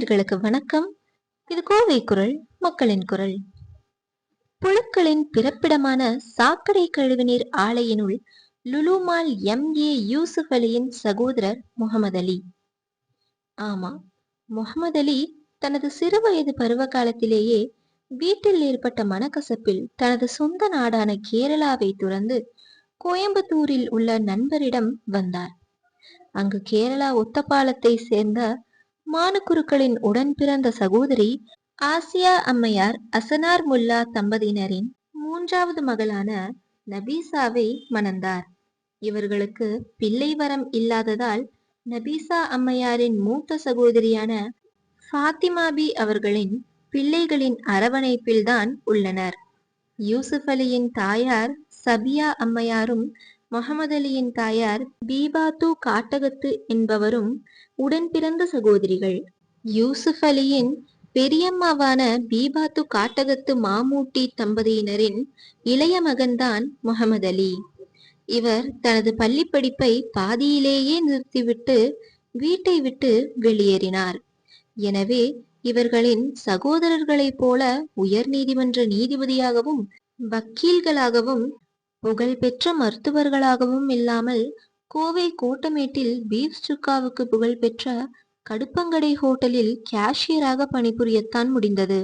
நேயர்களுக்கு வணக்கம். இது கோவை குரல் மக்களின் குரல். புழுக்களின் பிறப்பிடமான சாக்கடை கழிவுநீர் ஆலையினுள் லுலுமால் எம். ஏ. யூசுப் அலியின் சகோதரர் முகமது அலி. ஆமா முகமது அலி தனது சிறுவயது பருவ காலத்திலேயே வீட்டில் ஏற்பட்ட மனக்கசப்பில் தனது சொந்த நாடான கேரளாவை துறந்து கோயம்புத்தூரில் உள்ள நண்பரிடம் வந்தார். அங்கு கேரளா ஒத்தப்பாலத்தை சேர்ந்த மானுக்குருக்களின் உடன் பிறந்த சகோதரி ஆசியா அம்மையார் அசனார் முல்லா தம்பதியினரின் மூன்றாவது மகளான நபீசாவை மணந்தார். இவர்களுக்கு பிள்ளை வரம் இல்லாததால் நபீசா அம்மையாரின் மூத்த சகோதரியான ஃபாத்திமாபி அவர்களின் பிள்ளைகளின் அரவணைப்பில்தான் உள்ளனர். யூசுப் அலியின் தாயார் சபியா அம்மையாரும் முகமது அலியின் தாயார் பீபாத்து காட்டகத்து என்பவரும் உடன் பிறந்த சகோதரிகள். யூசுப் அலியின் பெரியம்மாவான பீபாத்து காட்டகத்து மாமூட்டி தம்பதியினரின் இளைய மகன்தான் முகமது அலி. இவர் தனது பள்ளி படிப்பை பாதியிலேயே நிறுத்திவிட்டு வீட்டை விட்டு வெளியேறினார். எனவே இவர்களின் சகோதரர்களைப் போல உயர் நீதிமன்ற நீதிபதியாகவும் வக்கீல்களாகவும் புகழ்பெற்ற மருத்துவர்களாகவும் இல்லாமல் கோவை கோட்டமேட்டில் பீஃப் சுக்காவுக்கு புகழ்பெற்ற கடுப்பங்கடை ஹோட்டலில் கேஷியராக பணிபுரியத்தான் முடிந்தது.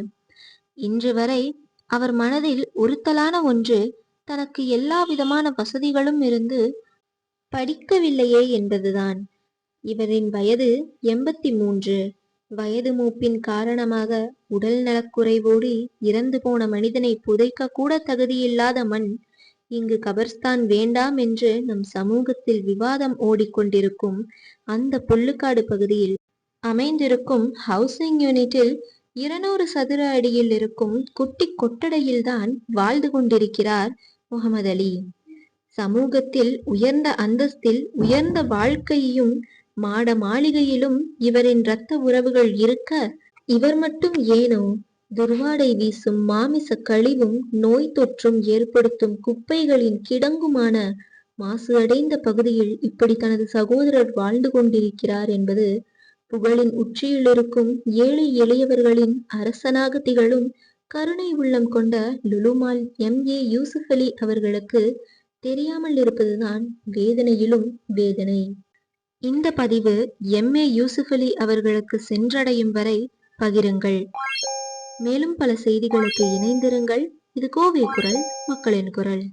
இன்று வரை அவர் மனதில் உறுத்தலான ஒன்று தனக்கு எல்லா விதமான வசதிகளும் இருந்து படிக்கவில்லையே என்பதுதான். இவரின் வயது எண்பத்தி மூன்று வயது மூப்பின் காரணமாக உடல் நலக்குறைவோடு இறந்து போன மனிதனை புதைக்க கூட தகுதியில்லாத மண் இங்கு கபர்ஸ்தான் வேண்டாம் என்று நம் சமூகத்தில் விவாதம் ஓடிக்கொண்டிருக்கும் அந்த புல்லுக்காடு பகுதியில் அமைந்திருக்கும் ஹவுசிங் யூனிட்டில் இருநூறு சதுர அடியில் இருக்கும் குட்டி கொட்டடையில்தான் வாழ்ந்து கொண்டிருக்கிறார் முகமது அலி. சமூகத்தில் உயர்ந்த அந்தஸ்தில் உயர்ந்த வாழ்க்கையையும் மாட மாளிகையிலும் இவரின் இரத்த உறவுகள் இருக்க இவர் மட்டும் ஏனோ? துர்வாடை வீசும் மாமிச கழிவும் நோய் தொற்றும் ஏற்படுத்தும் குப்பைகளின் கிடங்குமான மாசு அடைந்த பகுதியில் இப்படி தனது சகோதரர் வாழ்ந்து கொண்டிருக்கிறார் என்பது புகழின் உச்சியிலிருக்கும் ஏழை எளியவர்களின் அரசனாக திகழும் கருணை உள்ளம் கொண்ட லுலுமால் எம். ஏ. யூசுப் அலி அவர்களுக்கு தெரியாமல் இருப்பதுதான் வேதனையிலும் வேதனை. இந்த பதிவு எம். ஏ. யூசுப் அலி அவர்களுக்கு சென்றடையும் வரை பகிருங்கள். மேலும் பல செய்திகளுக்கு இணைந்திருங்கள். இது கோவை குரல் மக்களின் குரல்.